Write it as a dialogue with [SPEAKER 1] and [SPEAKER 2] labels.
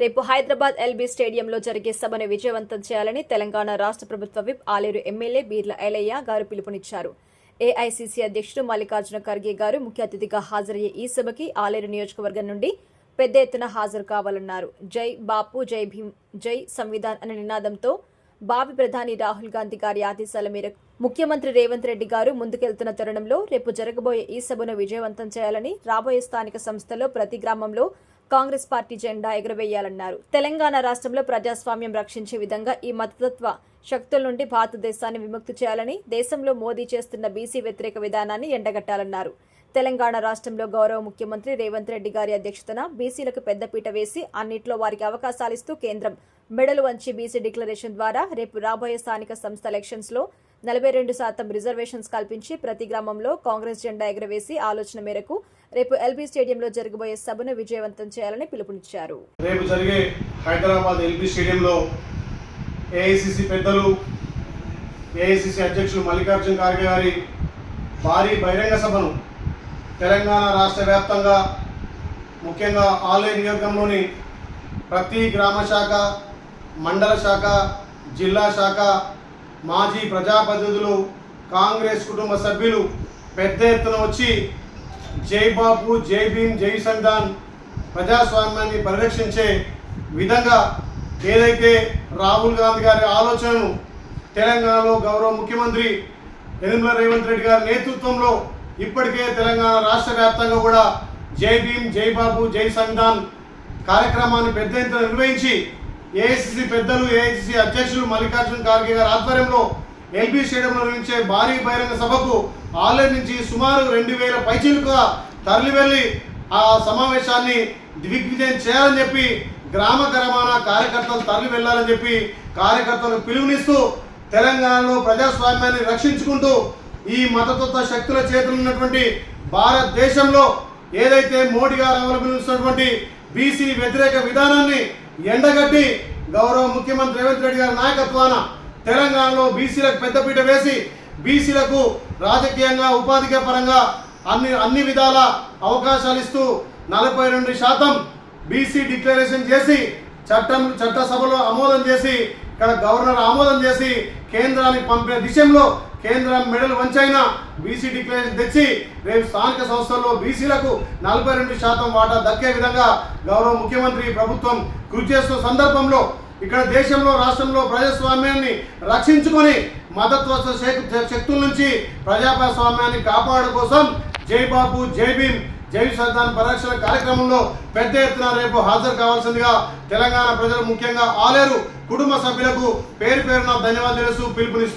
[SPEAKER 1] రేపు హైదరాబాద్ ఎల్బీ స్టేడియంలో జరిగే సభను విజయవంతం చేయాలని తెలంగాణ రాష్ట్ర ప్రభుత్వ విప్ ఆలేరు ఎమ్మెల్యే బీర్ల ఎలయ్య గారు పిలుపునిచ్చారు. ఏఐసీసీ అధ్యక్షుడు మల్లికార్జున ఖర్గే గారు ముఖ్య అతిథిగా హాజరయ్యే ఈ సభకి ఆలేరు నియోజకవర్గం నుండి పెద్ద ఎత్తున హాజరు కావాలన్నారు. జై బాపు జై భీమ్ జై సంవిధాన్ అనే నినాదంతో భావి ప్రధాని రాహుల్ గాంధీ గారి ఆదేశాల మేరకు ముఖ్యమంత్రి రేవంత్ రెడ్డి గారు ముందుకెళ్తున్న తరుణంలో రేపు జరగబోయే ఈ సభను విజయవంతం చేయాలని రాబోయే స్థానిక సంస్థలో ప్రతి గ్రామంలో కాంగ్రెస్ పార్టీ జెండా ఎగురవేయాలన్నారు. తెలంగాణ రాష్ట్రంలో ప్రజాస్వామ్యం రక్షించే విధంగా ఈ మతతత్వ శక్తుల నుండి భారతదేశాన్ని విముక్తి చేయాలని దేశంలో మోదీ చేస్తున్న బీసీ వ్యతిరేక విధానాన్ని ఎండగట్టాలన్నారు. తెలంగాణ రాష్ట్రంలో గౌరవ ముఖ్యమంత్రి రేవంత్ రెడ్డి గారి అధ్యక్షతన బీసీలకు పెద్దపీట వేసి అన్నింటిలో వారికి అవకాశాలిస్తూ కేంద్రం మెడలు వంచి బీసీ డిక్లరేషన్ ద్వారా రేపు రాబోయే స్థానిక సంస్థ ఎలక్షన్స్లో నలభై రెండు శాతం రిజర్వేషన్స్ కల్పించి ప్రతి గ్రామంలో కాంగ్రెస్ జెండా ఎగరవేసి ఆలోచన మేరకు రేపు ఎల్బీ స్టేడియంలో జరగబోయే సభను విజయవంతం చేయాలని పిలుపునిచ్చారు.
[SPEAKER 2] రేపు జరిగే హైదరాబాద్ ఎల్బీ స్టేడియంలో ఏఐసిసి పెద్దలు ఏఐసిసి అధ్యక్షులు మల్లికార్జున ఖార్గే గారి భారీ బహిరంగ సభను తెలంగాణ రాష్ట్ర వ్యాప్తంగా ముఖ్యంగా ఆలయ నియోజకంలోని ప్రతి గ్రామ శాఖ మండల శాఖ జిల్లా శాఖ మాజీ ప్రజాప్రతినిధులు కాంగ్రెస్ కుటుంబ సభ్యులు పెద్ద ఎత్తున వచ్చి జైబాబు జై భీమ్ జై సంవిధాన్ ప్రజాస్వామ్యాన్ని పరిరక్షించే విధంగా ఏదైతే రాహుల్ గాంధీ గారి ఆలోచనను తెలంగాణలో గౌరవ ముఖ్యమంత్రి యనమల రేవంత్ రెడ్డి గారి నేతృత్వంలో ఇప్పటికే తెలంగాణ రాష్ట్ర వ్యాప్తంగా కూడా జై భీమ్ జై బాబు జై సంవిధాన్ కార్యక్రమాన్ని పెద్ద ఎత్తున నిర్వహించి ఏఐసిసి పెద్దలు ఏఐసిసి అధ్యక్షులు మల్లికార్జున ఖార్గే గారి ఆధ్వర్యంలో ఎల్బీ స్టేడియంలో నిర్వహించే భారీ బహిరంగ సభకు ఆన్లైన్ నుంచి సుమారు రెండు వేల పైచీలుగా తరలి వెళ్ళి ఆ సమావేశాన్ని దిగ్విజయం చేయాలని చెప్పి గ్రామ గ్రామాన కార్యకర్తలు తరలి వెళ్ళాలని చెప్పి కార్యకర్తలకు పిలుపునిస్తూ తెలంగాణలో ప్రజాస్వామ్యాన్ని రక్షించుకుంటూ ఈ మతతత్వ శక్తుల చేతులు ఉన్నటువంటి భారతదేశంలో ఏదైతే మోడీ గారు అవలంబిస్తున్నటువంటి బీసీ వ్యతిరేక విధానాన్ని ఎండగట్టి గౌరవ ముఖ్యమంత్రి రేవంత్ రెడ్డి గారి నాయకత్వాన తెలంగాణలో బీసీలకు పెద్దపీట వేసి బీసీలకు రాజకీయంగా ఉపాధిక పరంగా అన్ని అన్ని విధాల అవకాశాలు ఇస్తూ నలభై రెండు శాతం బీసీ డిక్లరేషన్ చేసి చట్టం చట్టసభలో ఆమోదం చేసి ఇక్కడ గవర్నర్ ఆమోదం చేసి కేంద్రానికి పంపే దిశలో కేంద్రం మెడల్ వంచైనా బీసీ డిక్లరేషన్ తెచ్చి రేపు స్థానిక సంస్థల్లో బీసీలకు నలభై రెండు శాతం వాటా దక్కే విధంగా గౌరవ ముఖ్యమంత్రి ప్రభుత్వం కృషి చేస్తున్న సందర్భంలో ఇక్కడ దేశంలో రాష్ట్రంలో ప్రజాస్వామ్యాన్ని రక్షించుకొని మతత్వ శక్తుల నుంచి ప్రజాస్వామ్యాన్ని కాపాడు కోసం జై బాబు జై భీమ్ జై సర్దాన్ పరిరక్షణ కార్యక్రమంలో పెద్ద ఎత్తున రేపు హాజరు కావాల్సిందిగా తెలంగాణ ప్రజలు ముఖ్యంగా ఆలేరు కుటుంబ సభ్యులకు పేరు పేరున ధన్యవాదాలు తెలుస్తూ పిలుపునిస్తున్నారు